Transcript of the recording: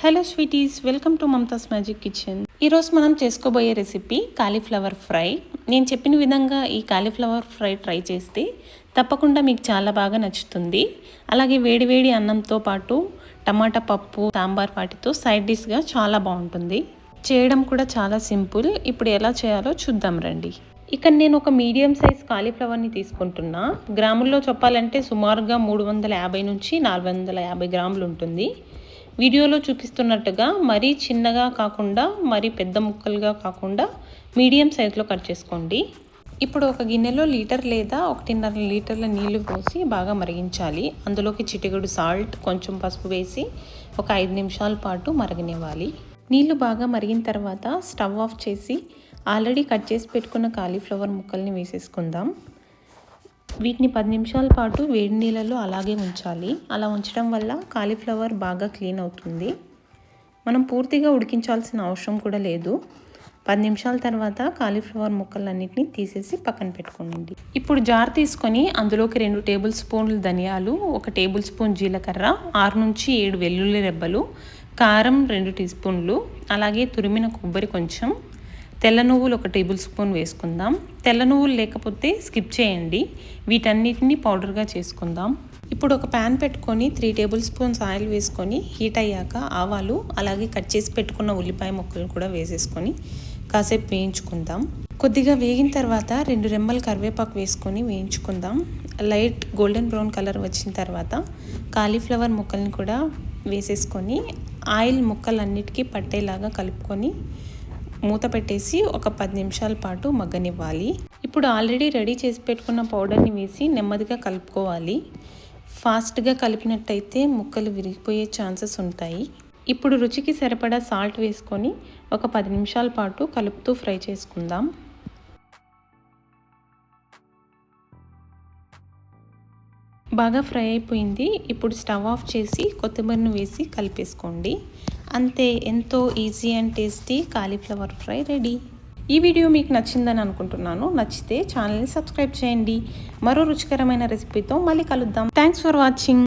Hello sweeties welcome to Mamata's magic kitchen ఈరోజు మనం చేసుకోబోయే రెసిపీ కాలీఫ్లవర్ ఫ్రై నేను చెప్పిన విధంగా ఈ కాలీఫ్లవర్ ఫ్రై ట్రై చేస్తే తప్పకుండా మీకు చాలా బాగా నచ్చుతుంది. అలాగే వేడివేడి అన్నంతో పాటు టమాటా పప్పు సాంబార్ వాటితో సైడ్ డిష్గా చాలా బాగుంటుంది. చేయడం కూడా చాలా సింపుల్. ఇప్పుడు ఎలా చేయాలో చూద్దాం రండి. ఇక్కడ నేను ఒక మీడియం సైజ్ కాలీఫ్లవర్ని తీసుకుంటున్నా. గ్రాముల్లో చెప్పాలంటే సుమారుగా మూడు వందల యాభై నుంచి నాలుగు వందల యాభై గ్రాములు ఉంటుంది. వీడియోలో చూపిస్తున్నట్టుగా మరీ చిన్నగా కాకుండా మరీ పెద్ద ముక్కలుగా కాకుండా మీడియం సైజులో కట్ చేసుకోండి. ఇప్పుడు ఒక గిన్నెలో లీటర్ లేదా ఒకటిన్నర లీటర్ల నీళ్ళు పోసి బాగా మరిగించాలి. అందులోకి చిటికెడు సాల్ట్ కొంచెం పసుపు వేసి ఒక ఐదు నిమిషాల పాటు మరగనివ్వాలి. నీళ్ళు బాగా మరిగిన తర్వాత స్టవ్ ఆఫ్ చేసి ఆల్రెడీ కట్ చేసి పెట్టుకున్న కాలీఫ్లవర్ ముక్కల్ని వేసేసుకుందాం. వీటిని పది నిమిషాల పాటు వేడి నీళ్ళలో అలాగే ఉంచాలి. అలా ఉంచడం వల్ల కాలీఫ్లవర్ బాగా క్లీన్ అవుతుంది. మనం పూర్తిగా ఉడికించాల్సిన అవసరం కూడా లేదు. పది నిమిషాల తర్వాత కాలీఫ్లవర్ ముక్కలన్నిటిని తీసేసి పక్కన పెట్టుకోండి. ఇప్పుడు జార్ తీసుకొని అందులోకి రెండు టేబుల్ స్పూన్లు ధనియాలు ఒక టేబుల్ స్పూన్ జీలకర్ర ఆరు నుంచి ఏడు వెల్లుల్లి రెబ్బలు కారం రెండు టీ స్పూన్లు అలాగే తురిమిన కొబ్బరి కొంచెం తెల్ల నువ్వులు ఒక టేబుల్ స్పూన్ వేసుకుందాం. తెల్ల నువ్వులు లేకపోతే స్కిప్ చేయండి. వీటన్నిటిని పౌడర్గా చేసుకుందాం. ఇప్పుడు ఒక ప్యాన్ పెట్టుకొని త్రీ టేబుల్ స్పూన్స్ ఆయిల్ వేసుకొని హీట్ అయ్యాక ఆవాలు అలాగే కట్ చేసి పెట్టుకున్న ఉల్లిపాయ ముక్కలు కూడా వేసేసుకొని కాసేపు వేయించుకుందాం. కొద్దిగా వేగిన తర్వాత రెండు రెమ్మల కరివేపాకు వేసుకొని వేయించుకుందాం. లైట్ గోల్డెన్ బ్రౌన్ కలర్ వచ్చిన తర్వాత కాలీఫ్లవర్ ముక్కల్ని కూడా వేసేసుకొని ఆయిల్ ముక్కలన్నిటికీ పట్టేలాగా కలుపుకొని మూత పెట్టేసి ఒక పది నిమిషాల పాటు మగ్గనివ్వాలి. ఇప్పుడు ఆల్రెడీ రెడీ చేసి పెట్టుకున్న పౌడర్ని వేసి నెమ్మదిగా కలుపుకోవాలి. ఫాస్ట్గా కలిపినట్టయితే ముక్కలు విరిగిపోయే ఛాన్సెస్ ఉంటాయి. ఇప్పుడు రుచికి సరిపడా సాల్ట్ వేసుకొని ఒక పది నిమిషాల పాటు కలుపుతూ ఫ్రై చేసుకుందాం. బాగా ఫ్రై అయిపోయింది. ఇప్పుడు స్టవ్ ఆఫ్ చేసి కొత్తిమీరను వేసి కలిపేసుకోండి. అంతే ఎంతో easy and tasty cauliflower fry ready ఈ వీడియో మీకు నచ్చిందని అనుకుంటున్నాను. నచ్చితే ఛానల్ని సబ్స్క్రైబ్ చేయండి. మరో రుచికరమైన రెసిపీతో మళ్ళీ కలుద్దాం. Thanks for watching